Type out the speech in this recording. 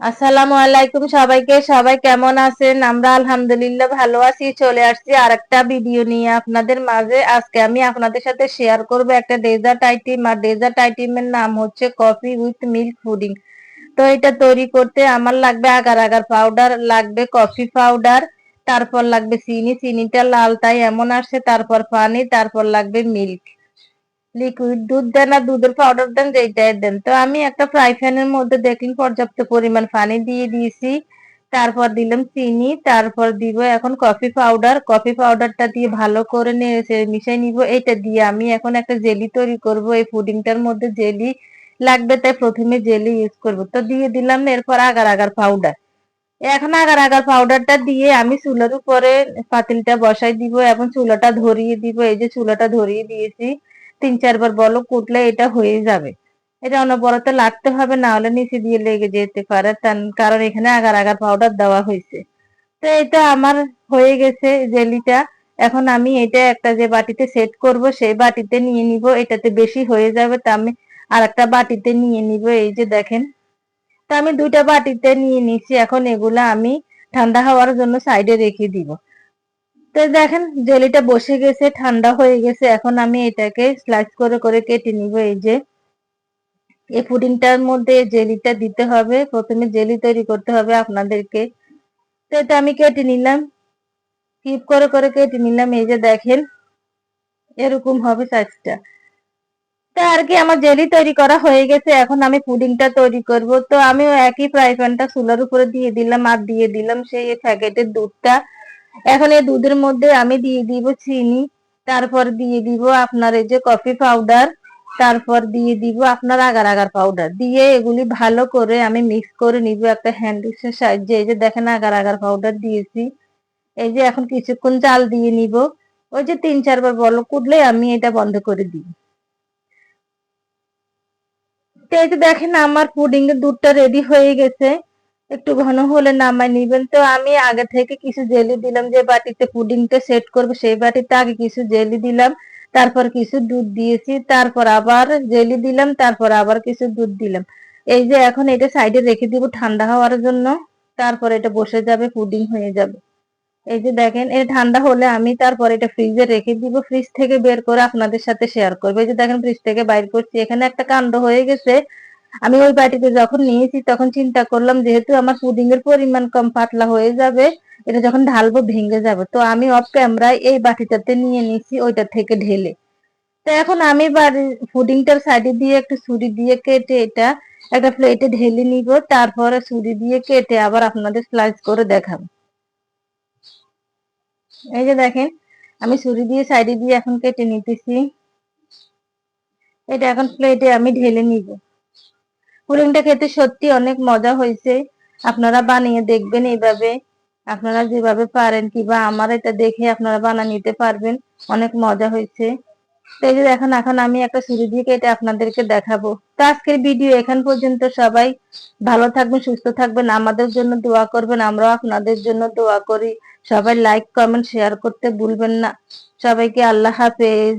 আসসালামু আলাইকুম সবাইকে, সবাই কেমন আছেন? আমরা আলহামদুলিল্লাহ ভালো আছি। চলে আসছি আর একটা ভিডিও নিয়ে আপনাদের মাঝে। আজকে আমি আপনাদের সাথে শেয়ার করব একটা ডেজার্ট আইটেম আর ডেজার্ট আইটেমের নাম হচ্ছে কফি উইথ মিল্ক পুডিং তো এটা তৈরি করতে আমার লাগবে আগার আগার পাউডার লাগবে কফি পাউডার তারপর লাগবে চিনি। চিনিটা লাল তাই এমন আসছে, তারপর পানি, তারপর লাগবে মিল্ক লিকুইড দুধ দেন আর দুধের পাউডার দেন যেটাই দেন। তো আমি একটা ফ্রাই প্যানের মধ্যে দেখলাম পর্যাপ্ত পরিমাণ পানি দিয়ে দিয়েছি। তারপর দিলাম চিনি, তারপর দিব এখন কফি পাউডার কফি পাউডারটা দিয়ে ভালো করে নিয়ে মিশাই নিব। এটা দিয়ে আমি এখন একটা জেলি তৈরি করব। এই পুডিংটার মধ্যে জেলি লাগবে, তাই প্রথমে জেলি ইউজ করব। তো দিয়ে দিলাম এরপর আগার আগার পাউডার এখন আগার আগার পাউডারটা দিয়ে আমি চুলার উপরে পাতিলটা বসাই দিব এবং চুলাটা ধরিয়ে দিব। এই যে চুলাটা ধরিয়ে দিয়েছি। তিন চারবার বলো কুটলে এটা হয়ে যাবে। এটা অনবরত লাগতে হবে, না হলে নিচে দিয়ে লেগে যেতে পারে। কারণ এখানে আগার আগার পাউডার দেওয়া হয়েছে। তো এটা আমার হয়ে গেছে জেলিটা। এখন আমি এটা একটা যে বাটিতে সেট করব, সেই বাটিতে নিয়ে নিব। এটাতে বেশি হয়ে যাবে, তা আমি আর একটা বাটিতে নিয়ে নিব। এই যে দেখেন। তা আমি দুইটা বাটিতে নিয়ে নিচ্ছি। এখন এগুলা আমি ঠান্ডা হওয়ার জন্য সাইডে রেখে দিব। তো দেখেন, জেলিটা বসে গেছে, ঠান্ডা হয়ে গেছে। এখন আমি এটাকে স্লাইস করে করে কেটে নিব এই যে। এই পুডিংটার মধ্যে জেলিটা দিতে হবে। প্রথমে জেলি তৈরি করতে হবে আপনাদেরকে। তো এটা আমি কেটে নিলাম। কিপ করে করে কেটে নিলাম। এই যে দেখেন, এরকম হবে সাইজটা তা আর কি, আমার জেলি তৈরি করা হয়ে গেছে। এখন আমি পুডিংটা তৈরি করব। তো আমি একই ফ্রাই প্যানটা চুলার উপরে দিয়ে দিলাম আর দিয়ে দিলাম সেই প্যাকেটের দুধটা। এখন এই দুধের মধ্যে আমি দিয়ে দিব চিনি, তারপর দিয়ে দিব আপনার এই যে কফি পাউডার তারপর দিয়ে দিব আপনার আগার আগার পাউডার দিয়ে এগুলি ভালো করে আমি মিক্স করে নিব একটা হ্যান্ডউইচের সাহায্যে। এই যে দেখেন আগার আগার পাউডার দিয়েছি। এই যে এখন কিছুক্ষণ জাল দিয়ে নিব। ওই যে তিন চারবার বলো কুদলে আমি এটা বন্ধ করে দিই। এই যে দেখেন আমার পুডিং এর দুধটা রেডি হয়ে গেছে। একটু ঘন হলে নামাই নিবেন। তো আমি আগে থেকে কিছু জেলি দিলাম, যে বাটিতে পুডিংটা সেট করব, সেই বাটিতে আগে কিছু জেলি দিলাম, তারপর কিছু দুধ দিয়েছি, তারপর আবার জেলি দিলাম, তারপর আবার কিছু দুধ দিলাম। এই যে এখন এটা সাইডে রেখে দিব ঠান্ডা হওয়ার জন্য, তারপর এটা বসে যাবে, পুডিং হয়ে যাবে। এই যে দেখেন, এটা ঠান্ডা হলে আমি তারপর এটা ফ্রিজে রেখে দিব ফ্রিজ থেকে বের করে আপনাদের সাথে শেয়ার করব। এই যে দেখেন ফ্রিজ থেকে বাইর করছি, এখানে একটা কাণ্ড হয়ে গেছে আমি ওই বাটিতে যখন নিয়েছি, তখন চিন্তা করলাম যেহেতু আমার পুডিং এর পরিমাণ কম পাতলা হয়ে যাবে, এটা যখন ঢালবো ভেঙে যাবে। তো আমি অফ ক্যামেরায় এই বাটিটাতে নিয়ে নিয়েছি, ওইটা থেকে ঢেলে। তো এখন আমি বাড়ি পুডিংটার সাইডে দিয়ে একটু ছুরি দিয়ে কেটে এটা একটা প্লেটে ঢেলে নিব, তারপরে ছুরি দিয়ে কেটে আবার আপনাদের স্লাইস করে দেখাবো। এই যে দেখেন, আমি ছুরি দিয়ে সাইডে দিয়ে এখন কেটে নিতেছি। এটা এখন প্লেটে আমি ঢেলে নিব। পুডিংটা খেতে সত্যি অনেক মজা হয়েছে। আপনারা বানিয়ে দেখবেন এইভাবে। আপনারা যেভাবে পারেন কিবা আমার এটা দেখে আপনারা বানা নিতে পারবেন। অনেক মজা হয়েছে। তো এই যে দেখেন, এখন আমি একটা ছুরি দিয়ে কেটে আপনাদেরকে দেখাবো। তো আজকের ভিডিও এখান পর্যন্ত সবাই ভালো থাকবেন, সুস্থ থাকবেন। আমাদের জন্য দোয়া করবেন, আমরাও আপনাদের জন্য দোয়া করি। সবাই লাইক কমেন্ট শেয়ার করতে ভুলবেন না। সবাইকে আল্লাহ হাফেজ।